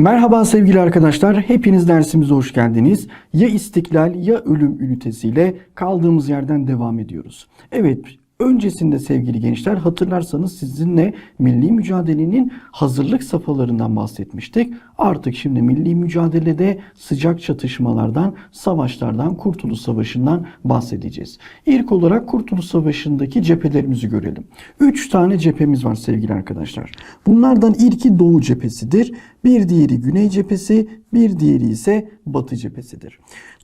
Merhaba sevgili arkadaşlar. Hepiniz dersimize hoş geldiniz. Ya istiklal ya ölüm ünitesiyle kaldığımız yerden devam ediyoruz. Evet, öncesinde sevgili gençler hatırlarsanız sizinle milli mücadelenin hazırlık safhalarından bahsetmiştik. Artık şimdi milli mücadelede sıcak çatışmalardan, savaşlardan, Kurtuluş Savaşı'ndan bahsedeceğiz. İlk olarak Kurtuluş Savaşı'ndaki cephelerimizi görelim. Üç tane cephemiz var sevgili arkadaşlar. Bunlardan ilki Doğu cephesidir. Bir diğeri Güney cephesi, bir diğeri ise Batı cephesidir.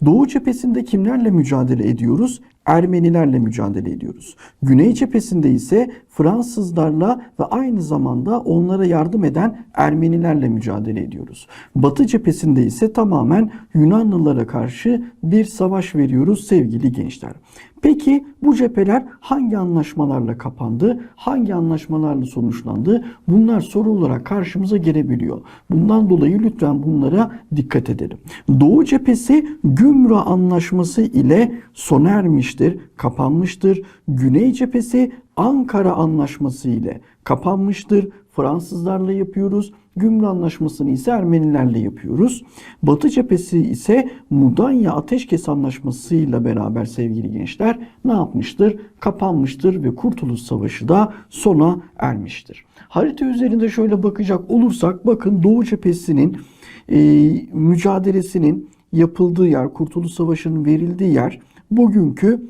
Doğu cephesinde kimlerle mücadele ediyoruz? Ermenilerle mücadele ediyoruz. Güney cephesinde ise Fransızlarla ve aynı zamanda onlara yardım eden Ermenilerle mücadele ediyoruz. Batı cephesinde ise tamamen Yunanlılara karşı bir savaş veriyoruz sevgili gençler. Peki bu cepheler hangi anlaşmalarla kapandı? Hangi anlaşmalarla sonuçlandı? Bunlar soru olarak karşımıza gelebiliyor. Bundan dolayı lütfen bunlara dikkat edelim. Doğu cephesi Gümrü Anlaşması ile sona ermiştir, kapanmıştır. Güney cephesi Ankara Anlaşması ile kapanmıştır. Fransızlarla yapıyoruz. Gümrü Anlaşması'nı ise Ermenilerle yapıyoruz. Batı cephesi ise Mudanya Ateşkes Anlaşması ile beraber sevgili gençler ne yapmıştır? Kapanmıştır ve Kurtuluş Savaşı da sona ermiştir. Harita üzerinde şöyle bakacak olursak bakın Doğu cephesinin e, mücadelesinin yapıldığı yer, Kurtuluş Savaşı'nın verildiği yer bugünkü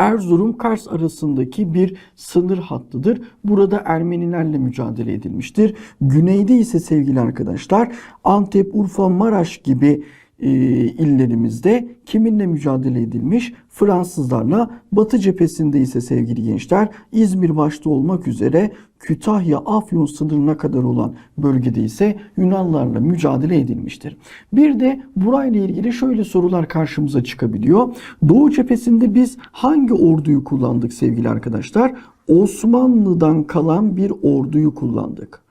Erzurum-Kars arasındaki bir sınır hattıdır. Burada Ermenilerle mücadele edilmiştir. Güneyde ise sevgili arkadaşlar Antep, Urfa, Maraş gibi e, illerimizde kiminle mücadele edilmiş? Fransızlarla. Batı cephesinde ise sevgili gençler İzmir başta olmak üzere Kütahya, Afyon sınırına kadar olan bölgede ise Yunanlarla mücadele edilmiştir. Bir de burayla ilgili şöyle sorular karşımıza çıkabiliyor. Doğu cephesinde biz hangi orduyu kullandık sevgili arkadaşlar? Osmanlı'dan kalan bir orduyu kullandık.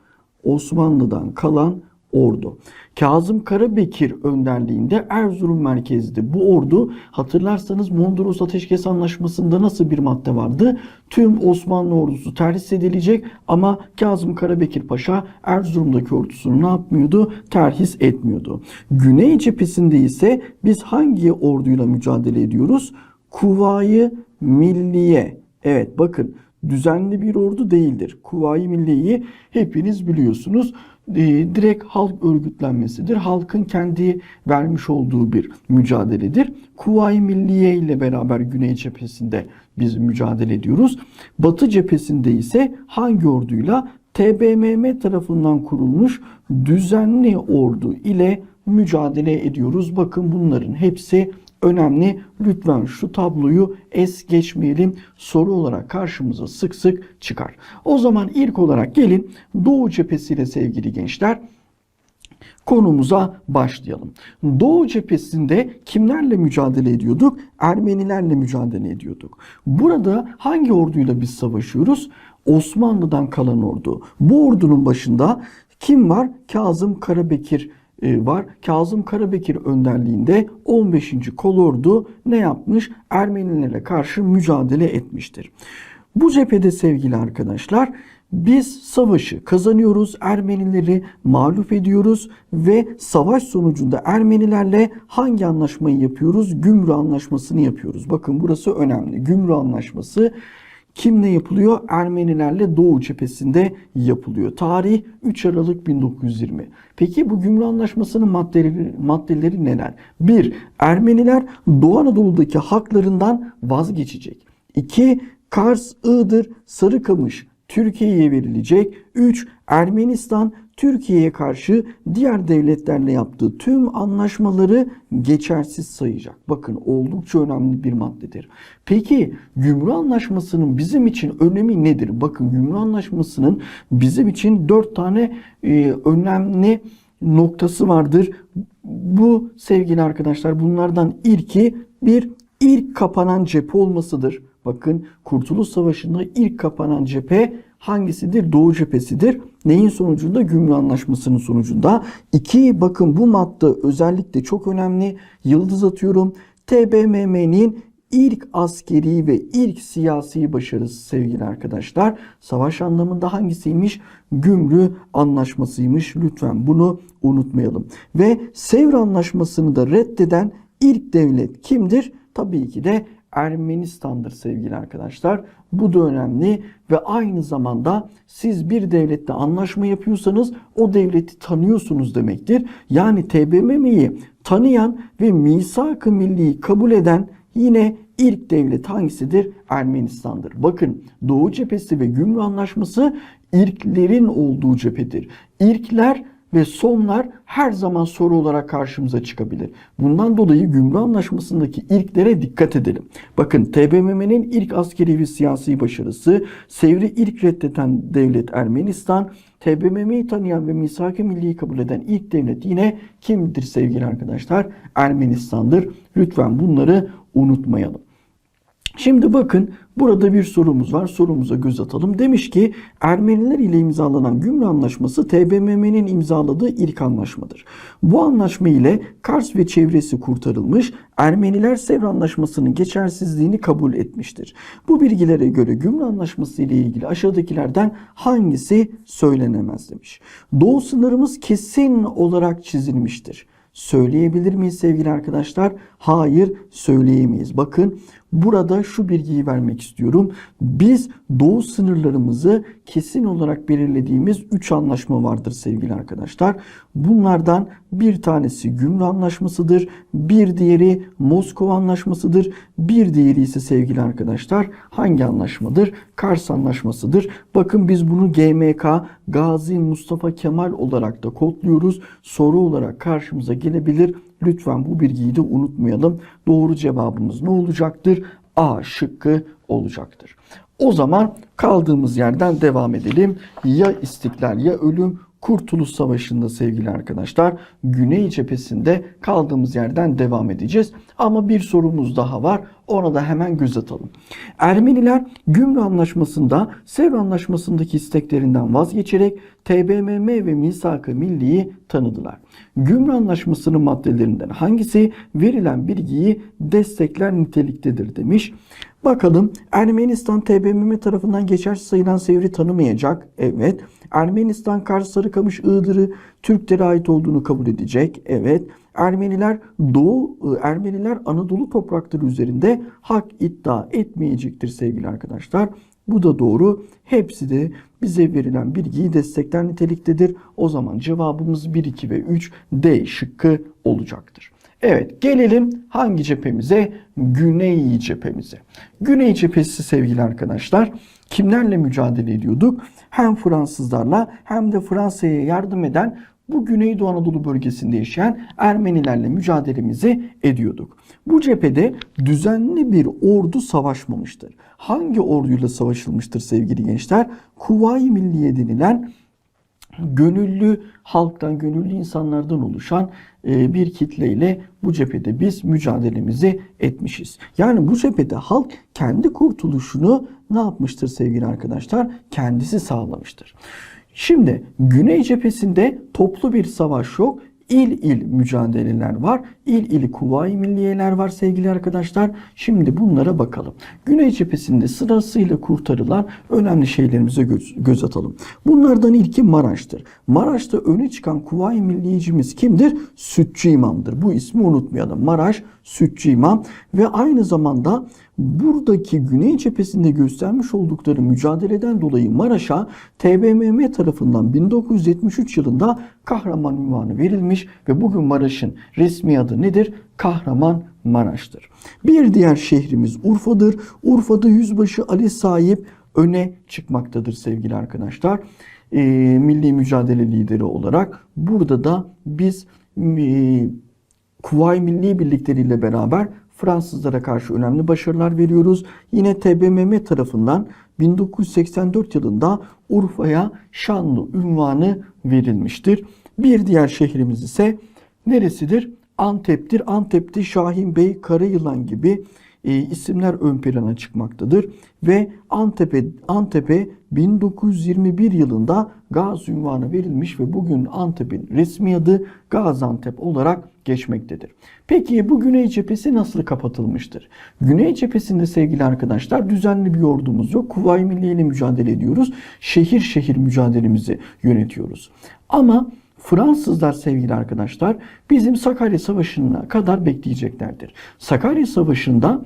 Osmanlı'dan kalan ordu. Kazım Karabekir önderliğinde Erzurum merkezli bu ordu hatırlarsanız Mondros Ateşkes Anlaşması'nda nasıl bir madde vardı? Tüm Osmanlı ordusu terhis edilecek ama Kazım Karabekir Paşa Erzurum'daki ordusunu ne yapmıyordu? Terhis etmiyordu. Güney cephesinde ise biz hangi orduyla mücadele ediyoruz? Kuvayi Milliye. Evet bakın düzenli bir ordu değildir. Kuvayi Milliye'yi hepiniz biliyorsunuz direkt halk örgütlenmesidir. Halkın kendi vermiş olduğu bir mücadeledir. Kuvayi Milliye ile beraber Güney cephesinde biz mücadele ediyoruz. Batı cephesinde ise hangi orduyla? TBMM tarafından kurulmuş düzenli ordu ile mücadele ediyoruz. Bakın bunların hepsi önemli. Lütfen şu tabloyu es geçmeyelim. Soru olarak karşımıza sık sık çıkar. O zaman ilk olarak gelin Doğu cephesiyle sevgili gençler konumuza başlayalım. Doğu cephesinde kimlerle mücadele ediyorduk? Ermenilerle mücadele ediyorduk. Burada hangi orduyla biz savaşıyoruz? Osmanlı'dan kalan ordu. Bu ordunun başında kim var? Kazım Karabekir var. Kazım Karabekir önderliğinde 15. Kolordu ne yapmış? Ermenilere karşı mücadele etmiştir. Bu cephede sevgili arkadaşlar biz savaşı kazanıyoruz, Ermenileri mağlup ediyoruz ve savaş sonucunda Ermenilerle hangi anlaşmayı yapıyoruz? Gümrü Anlaşması'nı yapıyoruz. Bakın burası önemli. Gümrü Anlaşması kimle yapılıyor? Ermenilerle Doğu cephesinde yapılıyor. Tarih 3 Aralık 1920. Peki bu Gümrü Anlaşması'nın maddeleri, maddeleri neler? 1. Ermeniler Doğu Anadolu'daki haklarından vazgeçecek. 2. Kars, Iğdır, Sarıkamış Türkiye'ye verilecek. 3. Ermenistan Türkiye'ye karşı diğer devletlerle yaptığı tüm anlaşmaları geçersiz sayacak. Bakın oldukça önemli bir maddedir. Peki Gümrük Anlaşması'nın bizim için önemi nedir? Bakın Gümrük Anlaşması'nın bizim için dört tane e, önemli noktası vardır. Bu sevgili arkadaşlar bunlardan ilki bir ilk kapanan cephe olmasıdır. Bakın Kurtuluş Savaşı'nda ilk kapanan cephe hangisidir? Doğu cephesidir. Neyin sonucunda? Gümrük Anlaşması'nın sonucunda. İki, bakın bu madde özellikle çok önemli. Yıldız atıyorum. TBMM'nin ilk askeri ve ilk siyasi başarısı sevgili arkadaşlar. Savaş anlamında hangisiymiş? Gümrü anlaşmasıymış. Lütfen bunu unutmayalım. Ve Sevr anlaşmasını da reddeden ilk devlet kimdir? Tabii ki de Ermenistan'dır sevgili arkadaşlar. Bu da önemli ve aynı zamanda siz bir devlette anlaşma yapıyorsanız o devleti tanıyorsunuz demektir. Yani TBMM'yi tanıyan ve misak-ı milliyi kabul eden yine ilk devlet hangisidir? Ermenistan'dır. Bakın Doğu cephesi ve Gümrü Anlaşması ilklerin olduğu cephedir. İlkler ve sonlar her zaman soru olarak karşımıza çıkabilir. Bundan dolayı Gümrü Anlaşması'ndaki ilklere dikkat edelim. Bakın TBMM'nin ilk askeri ve siyasi başarısı, Sevr'i ilk reddeden devlet Ermenistan, TBMM'yi tanıyan ve misak-ı milliyi kabul eden ilk devlet yine kimdir sevgili arkadaşlar? Ermenistan'dır. Lütfen bunları unutmayalım. Şimdi bakın burada bir sorumuz var. Sorumuza göz atalım. Demiş ki Ermeniler ile imzalanan Gümrü Anlaşması TBMM'nin imzaladığı ilk anlaşmadır. Bu anlaşma ile Kars ve çevresi kurtarılmış. Ermeniler Sevr Anlaşması'nın geçersizliğini kabul etmiştir. Bu bilgilere göre Gümrü Anlaşması ile ilgili aşağıdakilerden hangisi söylenemez demiş. Doğu sınırımız kesin olarak çizilmiştir. Söyleyebilir miyiz sevgili arkadaşlar? Hayır söyleyemeyiz. Bakın burada şu bilgiyi vermek istiyorum. Biz doğu sınırlarımızı kesin olarak belirlediğimiz 3 anlaşma vardır sevgili arkadaşlar. Bunlardan bir tanesi Gümrü Anlaşması'dır. Bir diğeri Moskova Anlaşması'dır. Bir diğeri ise sevgili arkadaşlar hangi anlaşmadır? Kars Anlaşması'dır. Bakın biz bunu GMK Gazi Mustafa Kemal olarak da kodluyoruz. Soru olarak karşımıza gelebilir. Lütfen bu bilgiyi de unutmayalım. Doğru cevabımız ne olacaktır? A şıkkı olacaktır. O zaman kaldığımız yerden devam edelim. Ya istiklal ya ölüm Kurtuluş Savaşı'nda sevgili arkadaşlar Güney cephesinde kaldığımız yerden devam edeceğiz. Ama bir sorumuz daha var. Ona da hemen göz atalım. Ermeniler Gümrü Anlaşması'nda Sevr Anlaşması'ndaki isteklerinden vazgeçerek TBMM ve Misak-ı Milli'yi tanıdılar. Gümrü Anlaşması'nın maddelerinden hangisi verilen bilgiyi destekler niteliktedir demiş. Bakalım Ermenistan TBMM tarafından geçersiz sayılan Sevr'i tanımayacak. Evet. Ermenistan Kars, Sarıkamış, Iğdır'ı Türklere ait olduğunu kabul edecek. Evet. Ermeniler Doğu Ermeniler Anadolu toprakları üzerinde hak iddia etmeyecektir sevgili arkadaşlar. Bu da doğru. Hepsi de bize verilen bilgiyi destekler niteliktedir. O zaman cevabımız 1, 2 ve 3 D şıkkı olacaktır. Evet gelelim hangi cephemize? Güney cephemize. Güney cephesi sevgili arkadaşlar kimlerle mücadele ediyorduk? Hem Fransızlarla hem de Fransa'ya yardım eden bu Güneydoğu Anadolu bölgesinde yaşayan Ermenilerle mücadelemizi ediyorduk. Bu cephede düzenli bir ordu savaşmamıştır. Hangi orduyla savaşılmıştır sevgili gençler? Kuvayi Milliye denilen gönüllü halktan, gönüllü insanlardan oluşan e, bir kitleyle bu cephede biz mücadelemizi etmişiz. Yani bu cephede halk kendi kurtuluşunu ne yapmıştır sevgili arkadaşlar? Kendisi sağlamıştır. Şimdi Güney cephesinde toplu bir savaş yok. İl il mücadeleler var. İl il kuvayi milliyeler var sevgili arkadaşlar. Şimdi bunlara bakalım. Güney cephesinde sırasıyla kurtarılan önemli şeylerimize göz, göz atalım. Bunlardan ilki Maraş'tır. Maraş'ta öne çıkan kuvayi milliyecimiz kimdir? Sütçü İmam'dır. Bu ismi unutmayalım. Maraş Sütçü İmam ve aynı zamanda buradaki Güney cephesinde göstermiş oldukları mücadeleden dolayı Maraş'a TBMM tarafından 1973 yılında kahraman ünvanı verilmiş ve bugün Maraş'ın resmi adı nedir? Kahraman Maraş'tır. Bir diğer şehrimiz Urfa'dır. Urfa'da Yüzbaşı Ali Sahip öne çıkmaktadır sevgili arkadaşlar. E, milli mücadele lideri olarak burada da biz e, Kuvayi Milli Birlikleriyle beraber Fransızlara karşı önemli başarılar veriyoruz. Yine TBMM tarafından 1984 yılında Urfa'ya şanlı ünvanı verilmiştir. Bir diğer şehrimiz ise neresidir? Antep'tir. Antep'te Şahin Bey, Karayılan gibi e, isimler ön plana çıkmaktadır ve Antep'e Antep'e 1921 yılında Gazi ünvanı verilmiş ve bugün Antep'in resmi adı Gaziantep olarak geçmektedir. Peki bu Güney cephesi nasıl kapatılmıştır? Güney cephesinde sevgili arkadaşlar düzenli bir ordumuz yok. Kuvayi Milliye ile mücadele ediyoruz. Şehir şehir mücadelemizi yönetiyoruz. Ama Fransızlar sevgili arkadaşlar bizim Sakarya Savaşı'na kadar bekleyeceklerdir. Sakarya Savaşı'nda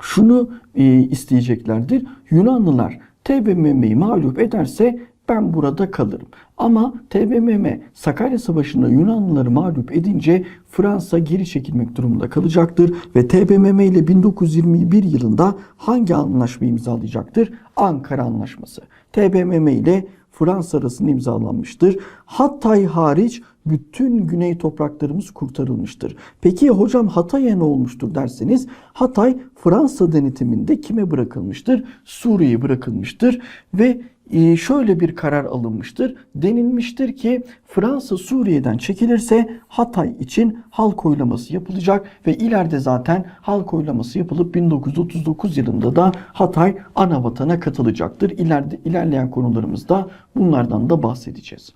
şunu e, isteyeceklerdir. Yunanlılar TBMM'yi mağlup ederse ben burada kalırım. Ama TBMM Sakarya Savaşı'nda Yunanlıları mağlup edince Fransa geri çekilmek durumunda kalacaktır ve TBMM ile 1921 yılında hangi anlaşma imzalayacaktır? Ankara Anlaşması. TBMM ile Fransa arasında imzalanmıştır. Hatay hariç bütün güney topraklarımız kurtarılmıştır. Peki hocam Hatay'a ne olmuştur derseniz Hatay Fransa denetiminde kime bırakılmıştır? Suriye'ye bırakılmıştır ve e, şöyle bir karar alınmıştır. Denilmiştir ki Fransa Suriye'den çekilirse Hatay için halk oylaması yapılacak ve ileride zaten halk oylaması yapılıp 1939 yılında da Hatay ana vatana katılacaktır. İleride ilerleyen konularımızda bunlardan da bahsedeceğiz.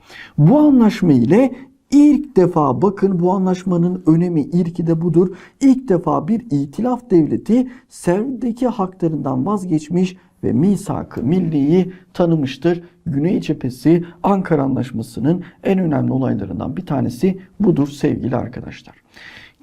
Bu anlaşma ile İlk defa bakın bu anlaşmanın önemi ilki de budur. İlk defa bir itilaf devleti Sevr'deki haklarından vazgeçmiş ve misak-ı milliyi tanımıştır. Güney cephesi Ankara Anlaşması'nın en önemli olaylarından bir tanesi budur sevgili arkadaşlar.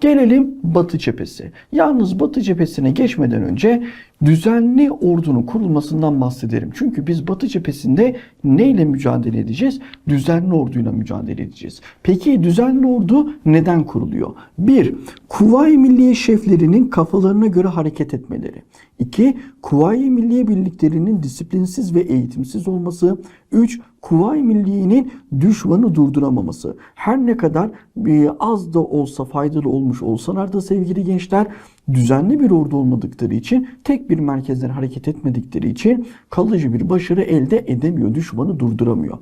Gelelim Batı cephesi. Yalnız Batı cephesine geçmeden önce düzenli ordunun kurulmasından bahsederim. Çünkü biz Batı cephesinde neyle mücadele edeceğiz? Düzenli orduyla mücadele edeceğiz. Peki düzenli ordu neden kuruluyor? 1. Kuvayi Milliye şeflerinin kafalarına göre hareket etmeleri. 2. Kuvayi Milliye birliklerinin disiplinsiz ve eğitimsiz olması. 3. Kuvayi Milliye'nin düşmanı durduramaması. Her ne kadar e, az da olsa faydalı olmuş olsalar da sevgili gençler düzenli bir ordu olmadıkları için tek bir merkezden hareket etmedikleri için kalıcı bir başarı elde edemiyor. Düşmanı durduramıyor.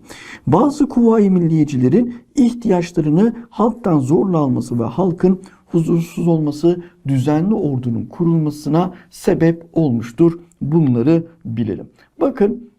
Bazı kuvayi milliyecilerin ihtiyaçlarını halktan zorla alması ve halkın huzursuz olması düzenli ordunun kurulmasına sebep olmuştur. Bunları bilelim. Bakın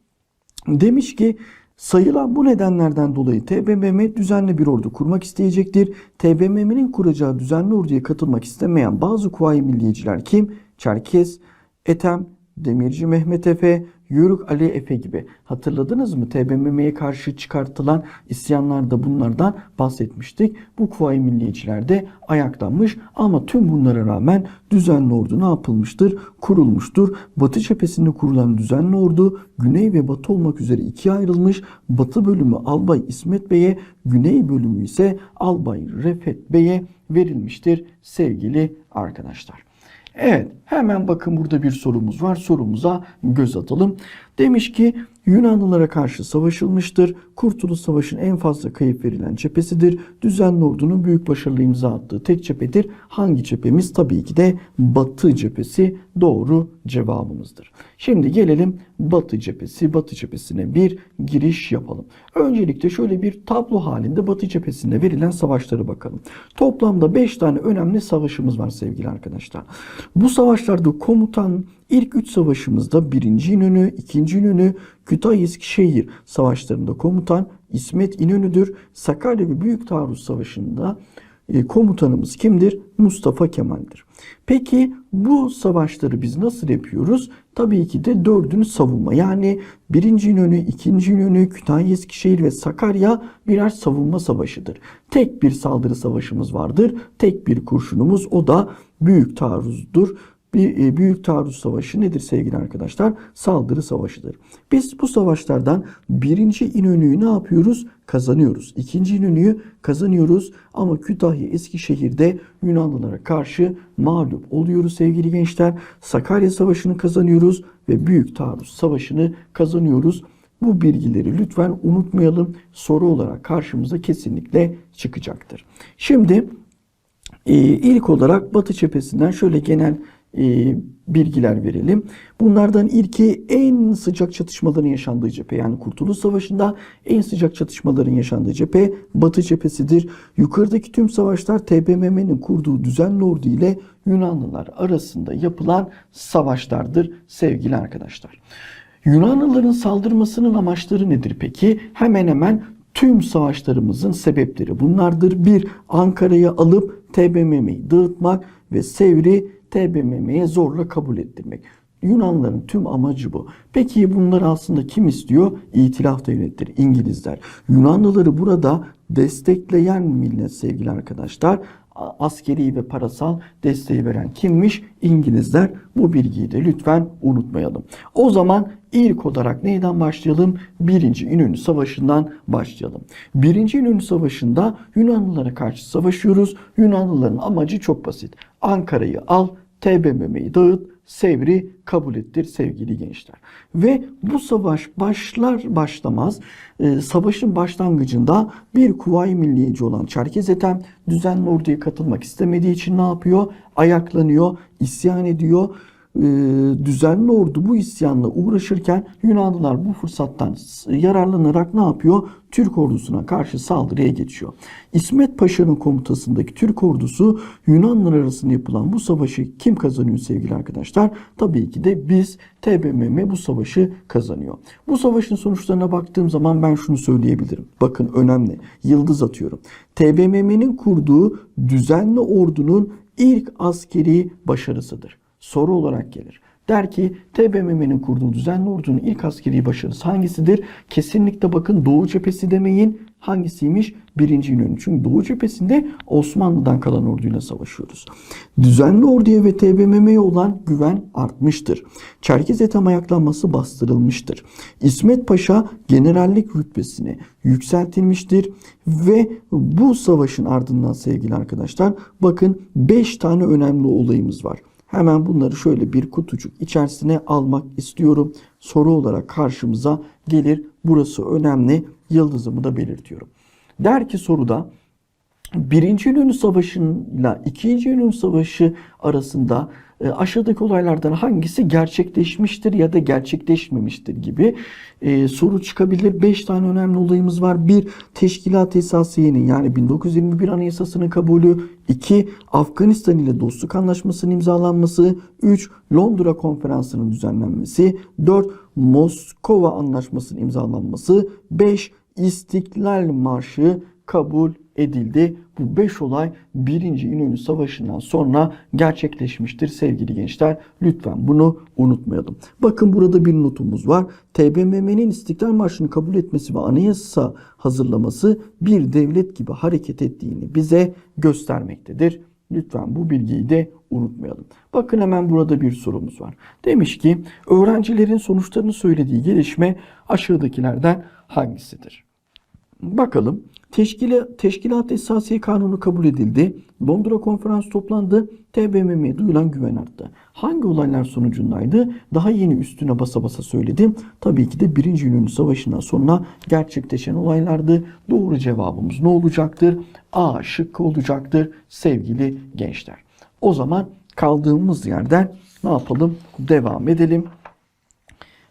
demiş ki Sayılan bu nedenlerden dolayı TBMM düzenli bir ordu kurmak isteyecektir. TBMM'nin kuracağı düzenli orduya katılmak istemeyen bazı kuvayi milliyeciler kim? Çerkes, Etem, Demirci Mehmet Efe, Yörük Ali Efe gibi. Hatırladınız mı? TBMM'ye karşı çıkartılan isyanlarda bunlardan bahsetmiştik. Bu kuvayi milliyeciler de ayaklanmış ama tüm bunlara rağmen düzenli ordu ne yapılmıştır? Kurulmuştur. Batı cephesinde kurulan düzenli ordu güney ve batı olmak üzere ikiye ayrılmış. Batı bölümü Albay İsmet Bey'e, güney bölümü ise Albay Refet Bey'e verilmiştir sevgili arkadaşlar. Evet hemen bakın burada bir sorumuz var. Sorumuza göz atalım. Demiş ki Yunanlılara karşı savaşılmıştır. Kurtuluş Savaşı'nın en fazla kayıp verilen cephesidir. Düzenli ordunun büyük başarılı imza attığı tek cephedir. Hangi cephemiz? Tabii ki de Batı cephesi doğru cevabımızdır. Şimdi gelelim Batı cephesi. Batı cephesine bir giriş yapalım. Öncelikle şöyle bir tablo halinde Batı cephesinde verilen savaşlara bakalım. Toplamda 5 tane önemli savaşımız var sevgili arkadaşlar. Bu savaşlarda komutan ilk 3 savaşımızda 1. İnönü, 2. İnönü, Kütahya Eskişehir savaşlarında komutan İsmet İnönü'dür. Sakarya ve Büyük Taarruz Savaşı'nda e, komutanımız kimdir? Mustafa Kemal'dir. Peki bu savaşları biz nasıl yapıyoruz? Tabii ki de dördünü savunma. Yani birinci İnönü, ikinci İnönü, Kütahya, Eskişehir ve Sakarya birer savunma savaşıdır. Tek bir saldırı savaşımız vardır. Tek bir kurşunumuz o da büyük taarruzdur. Bir e, büyük taarruz savaşı nedir sevgili arkadaşlar? Saldırı savaşıdır. Biz bu savaşlardan birinci İnönü'yü ne yapıyoruz? Kazanıyoruz. İkinci İnönü'yü kazanıyoruz ama Kütahya Eskişehir'de Yunanlılara karşı mağlup oluyoruz sevgili gençler. Sakarya Savaşı'nı kazanıyoruz ve Büyük Taarruz Savaşı'nı kazanıyoruz. Bu bilgileri lütfen unutmayalım. Soru olarak karşımıza kesinlikle çıkacaktır. Şimdi ee, ilk olarak Batı cephesinden şöyle genel e, bilgiler verelim. Bunlardan ilki en sıcak çatışmaların yaşandığı cephe yani Kurtuluş Savaşı'nda en sıcak çatışmaların yaşandığı cephe Batı cephesidir. Yukarıdaki tüm savaşlar TBMM'nin kurduğu düzenli ordu ile Yunanlılar arasında yapılan savaşlardır sevgili arkadaşlar. Yunanlıların saldırmasının amaçları nedir peki? Hemen hemen tüm savaşlarımızın sebepleri bunlardır. Bir, Ankara'yı alıp TBMM'yi dağıtmak ve Sevr'i TBMM'ye zorla kabul ettirmek. Yunanların tüm amacı bu. Peki bunları aslında kim istiyor? İtilaf devletleri, İngilizler. Yunanlıları burada destekleyen millet sevgili arkadaşlar. Askeri ve parasal desteği veren kimmiş? İngilizler. Bu bilgiyi de lütfen unutmayalım. O zaman ilk olarak neyden başlayalım? Birinci İnönü Savaşı'ndan başlayalım. Birinci İnönü Savaşı'nda Yunanlılara karşı savaşıyoruz. Yunanlıların amacı çok basit. Ankara'yı al, TBMM'yi dağıt, Sevr'i kabul ettir sevgili gençler. Ve bu savaş başlar başlamaz e, savaşın başlangıcında bir Kuvayi Milliyeci olan Çerkez Ethem düzenli orduya katılmak istemediği için ne yapıyor? Ayaklanıyor, isyan ediyor. E, düzenli ordu bu isyanla uğraşırken Yunanlılar bu fırsattan yararlanarak ne yapıyor? Türk ordusuna karşı saldırıya geçiyor. İsmet Paşa'nın komutasındaki Türk ordusu Yunanlar arasında yapılan bu savaşı kim kazanıyor sevgili arkadaşlar? Tabii ki de biz TBMM bu savaşı kazanıyor. Bu savaşın sonuçlarına baktığım zaman ben şunu söyleyebilirim. Bakın önemli. Yıldız atıyorum. TBMM'nin kurduğu düzenli ordunun ilk askeri başarısıdır. Soru olarak gelir. Der ki TBMM'nin kurduğu düzenli ordunun ilk askeri başarısı hangisidir? Kesinlikle bakın Doğu cephesi demeyin. Hangisiymiş? Birinci İnönü. Çünkü Doğu cephesinde Osmanlı'dan kalan orduyla savaşıyoruz. Düzenli orduya ve TBMM'ye olan güven artmıştır. Çerkez Ethem ayaklanması bastırılmıştır. İsmet Paşa generallik rütbesine yükseltilmiştir ve bu savaşın ardından sevgili arkadaşlar bakın 5 tane önemli olayımız var. Hemen bunları şöyle bir kutucuk içerisine almak istiyorum. Soru olarak karşımıza gelir. Burası önemli. Yıldızımı da belirtiyorum. Der ki soruda Birinci İnönü Savaşı'yla İkinci İnönü Savaşı arasında e, aşağıdaki olaylardan hangisi gerçekleşmiştir ya da gerçekleşmemiştir gibi e, soru çıkabilir. 5 tane önemli olayımız var. 1. Teşkilat Esasiye'nin yani 1921 Anayasası'nın kabulü. 2. Afganistan ile dostluk anlaşmasının imzalanması. 3. Londra Konferansı'nın düzenlenmesi. 4. Moskova Anlaşması'nın imzalanması. 5. İstiklal Marşı kabul edildi. Bu 5 olay 1. İnönü Savaşı'ndan sonra gerçekleşmiştir sevgili gençler. Lütfen bunu unutmayalım. Bakın burada bir notumuz var. TBMM'nin İstiklal Marşı'nı kabul etmesi ve anayasa hazırlaması bir devlet gibi hareket ettiğini bize göstermektedir. Lütfen bu bilgiyi de unutmayalım. Bakın hemen burada bir sorumuz var. Demiş ki öğrencilerin sonuçlarını söylediği gelişme aşağıdakilerden hangisidir? Bakalım. Teşkilat, Teşkilat Esasiye Kanunu kabul edildi. Londra Konferansı toplandı. TBMM'ye duyulan güven arttı. Hangi olaylar sonucundaydı? Daha yeni üstüne basa basa söyledim. Tabii ki de 1. İnönü Savaşı'ndan sonra gerçekleşen olaylardı. Doğru cevabımız ne olacaktır? A şıkkı olacaktır sevgili gençler. O zaman kaldığımız yerden ne yapalım? Devam edelim.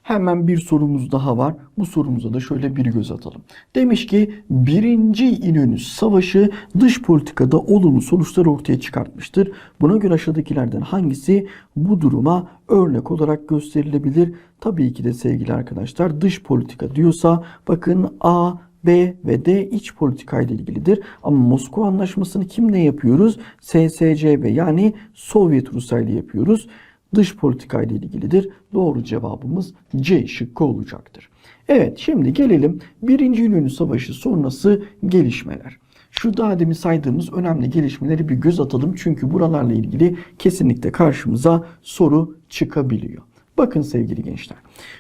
Hemen bir sorumuz daha var. Bu sorumuza da şöyle bir göz atalım. Demiş ki birinci İnönü Savaşı dış politikada olumlu sonuçlar ortaya çıkartmıştır. Buna göre aşağıdakilerden hangisi bu duruma örnek olarak gösterilebilir? Tabii ki de sevgili arkadaşlar dış politika diyorsa bakın A, B ve D iç politika ile ilgilidir. Ama Moskova Anlaşması'nı kimle yapıyoruz? SSCB yani Sovyet Rusya ile yapıyoruz dış politika ile ilgilidir. Doğru cevabımız C şıkkı olacaktır. Evet şimdi gelelim 1. İnönü Savaşı sonrası gelişmeler. Şu daha demin saydığımız önemli gelişmeleri bir göz atalım. Çünkü buralarla ilgili kesinlikle karşımıza soru çıkabiliyor. Bakın sevgili gençler.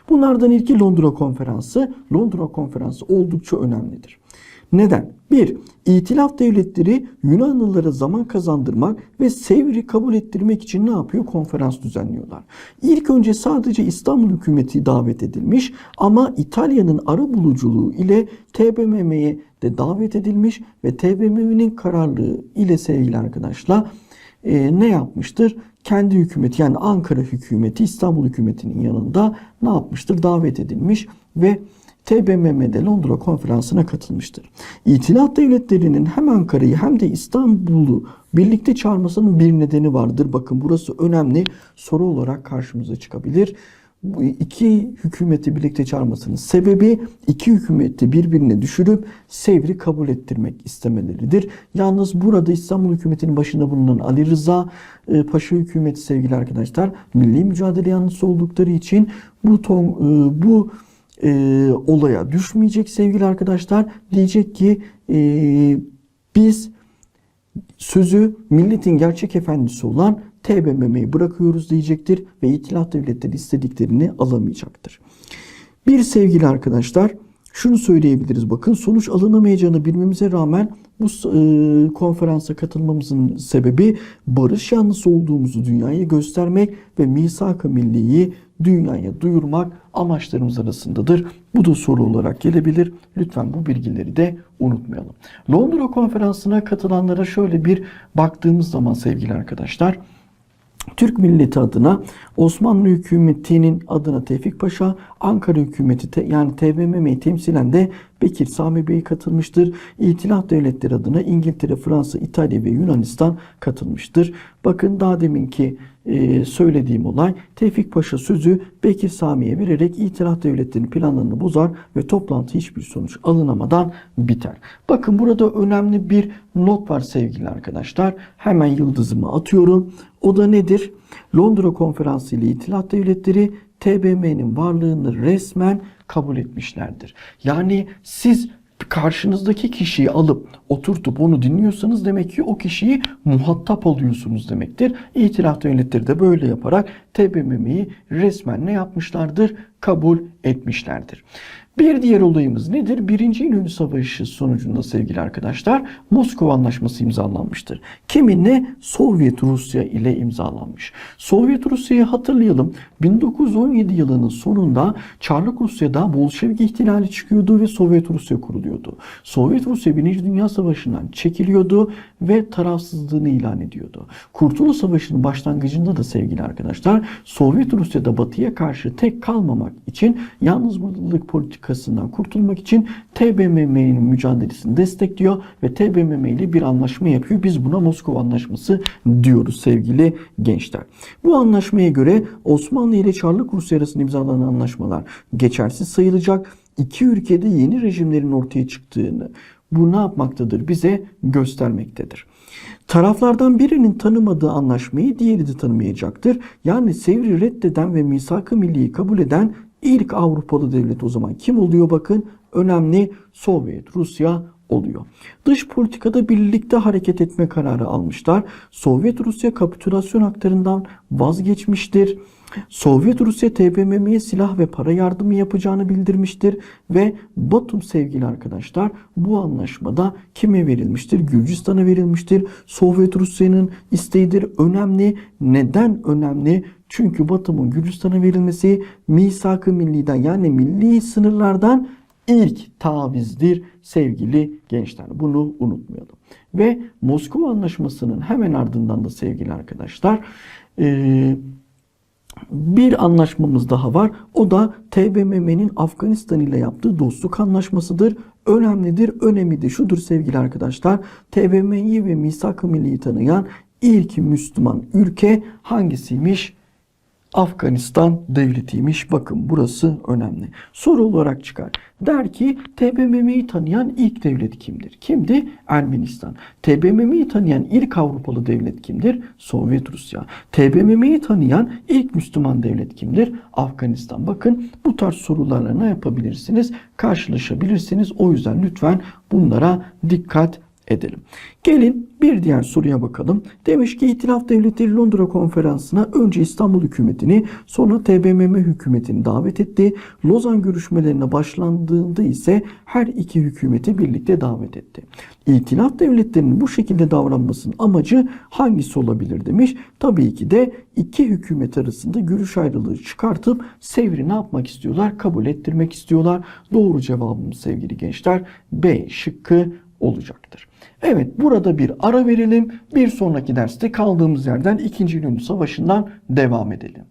Bunlardan ilki Londra Konferansı. Londra Konferansı oldukça önemlidir. Neden? 1. İtilaf devletleri Yunanlılara zaman kazandırmak ve Sevr'i kabul ettirmek için ne yapıyor? Konferans düzenliyorlar. İlk önce sadece İstanbul hükümeti davet edilmiş ama İtalya'nın ara buluculuğu ile TBMM'ye de davet edilmiş ve TBMM'nin kararlılığı ile sevgili arkadaşlar e, ne yapmıştır? kendi hükümeti yani Ankara hükümeti İstanbul hükümetinin yanında ne yapmıştır? Davet edilmiş ve TBMM'de Londra konferansına katılmıştır. İtilaf devletlerinin hem Ankara'yı hem de İstanbul'u birlikte çağırmasının bir nedeni vardır. Bakın burası önemli soru olarak karşımıza çıkabilir. Bu iki hükümeti birlikte çağırmasının sebebi iki hükümeti birbirine düşürüp Sevr'i kabul ettirmek istemeleridir. Yalnız burada İstanbul hükümetinin başında bulunan Ali Rıza e, Paşa hükümeti sevgili arkadaşlar milli mücadele yanlısı oldukları için bu ton, e, bu e, olaya düşmeyecek sevgili arkadaşlar. Diyecek ki e, biz sözü milletin gerçek efendisi olan TBMM'yi bırakıyoruz diyecektir ve itilaf devletleri istediklerini alamayacaktır. Bir sevgili arkadaşlar şunu söyleyebiliriz bakın sonuç alınamayacağını bilmemize rağmen bu e, konferansa katılmamızın sebebi barış yanlısı olduğumuzu dünyaya göstermek ve misak-ı milliyi dünyaya duyurmak amaçlarımız arasındadır. Bu da soru olarak gelebilir. Lütfen bu bilgileri de unutmayalım. Londra konferansına katılanlara şöyle bir baktığımız zaman sevgili arkadaşlar Türk milleti adına Osmanlı hükümetinin adına Tevfik Paşa, Ankara hükümeti te, yani TBMM'yi temsilen de Bekir Sami Bey katılmıştır. İtilaf devletleri adına İngiltere, Fransa, İtalya ve Yunanistan katılmıştır. Bakın daha deminki e, söylediğim olay Tevfik Paşa sözü Bekir Sami'ye vererek İtilaf devletlerinin planlarını bozar ve toplantı hiçbir sonuç alınamadan biter. Bakın burada önemli bir not var sevgili arkadaşlar. Hemen yıldızımı atıyorum. O da nedir? Londra Konferansı ile İtilaf Devletleri TBMM'nin varlığını resmen kabul etmişlerdir. Yani siz karşınızdaki kişiyi alıp oturtup onu dinliyorsanız demek ki o kişiyi muhatap oluyorsunuz demektir. İtilaf devletleri de böyle yaparak TBMM'yi resmen ne yapmışlardır? Kabul etmişlerdir. Bir diğer olayımız nedir? Birinci İnönü Savaşı sonucunda sevgili arkadaşlar Moskova Anlaşması imzalanmıştır. Kiminle? Sovyet Rusya ile imzalanmış. Sovyet Rusya'yı hatırlayalım. 1917 yılının sonunda Çarlık Rusya'da Bolşevik ihtilali çıkıyordu ve Sovyet Rusya kuruluyordu. Sovyet Rusya 1. Dünya Savaşı'ndan çekiliyordu ve tarafsızlığını ilan ediyordu. Kurtuluş Savaşı'nın başlangıcında da sevgili arkadaşlar Sovyet Rusya'da batıya karşı tek kalmamak için yalnızlık politikasından kurtulmak için TBMM'nin mücadelesini destekliyor ve TBMM ile bir anlaşma yapıyor. Biz buna Moskova Anlaşması diyoruz sevgili gençler. Bu anlaşmaya göre Osmanlı ile Çarlık Rusya arasında imzalanan anlaşmalar geçersiz sayılacak. İki ülkede yeni rejimlerin ortaya çıktığını bu ne yapmaktadır? Bize göstermektedir. Taraflardan birinin tanımadığı anlaşmayı diğeri de tanımayacaktır. Yani Sevr'i reddeden ve misak-ı milliyi kabul eden ilk Avrupalı devlet o zaman kim oluyor bakın? Önemli Sovyet Rusya oluyor. Dış politikada birlikte hareket etme kararı almışlar. Sovyet Rusya kapitülasyon haklarından vazgeçmiştir. Sovyet Rusya TBMM'ye silah ve para yardımı yapacağını bildirmiştir ve Batum sevgili arkadaşlar bu anlaşmada kime verilmiştir? Gürcistan'a verilmiştir. Sovyet Rusya'nın isteğidir. Önemli. Neden önemli? Çünkü Batum'un Gürcistan'a verilmesi misak-ı milliden yani milli sınırlardan ilk tavizdir sevgili gençler. Bunu unutmayalım. Ve Moskova Anlaşması'nın hemen ardından da sevgili arkadaşlar eee bir anlaşmamız daha var. O da TBMM'nin Afganistan ile yaptığı dostluk anlaşmasıdır. Önemlidir, önemi de şudur sevgili arkadaşlar. TBMM'yi ve Misak-ı Milli'yi tanıyan ilk Müslüman ülke hangisiymiş? Afganistan devletiymiş. Bakın burası önemli. Soru olarak çıkar. Der ki TBMM'yi tanıyan ilk devlet kimdir? Kimdi? Ermenistan. TBMM'yi tanıyan ilk Avrupalı devlet kimdir? Sovyet Rusya. TBMM'yi tanıyan ilk Müslüman devlet kimdir? Afganistan. Bakın bu tarz sorularla ne yapabilirsiniz? Karşılaşabilirsiniz. O yüzden lütfen bunlara dikkat edelim. Gelin bir diğer soruya bakalım. Demiş ki İtilaf Devletleri Londra Konferansı'na önce İstanbul hükümetini sonra TBMM hükümetini davet etti. Lozan görüşmelerine başlandığında ise her iki hükümeti birlikte davet etti. İtilaf devletlerinin bu şekilde davranmasının amacı hangisi olabilir demiş. Tabii ki de iki hükümet arasında görüş ayrılığı çıkartıp Sevr'i ne yapmak istiyorlar? Kabul ettirmek istiyorlar. Doğru cevabımız sevgili gençler B şıkkı olacaktır. Evet burada bir ara verelim. Bir sonraki derste kaldığımız yerden 2. İnönü Savaşı'ndan devam edelim.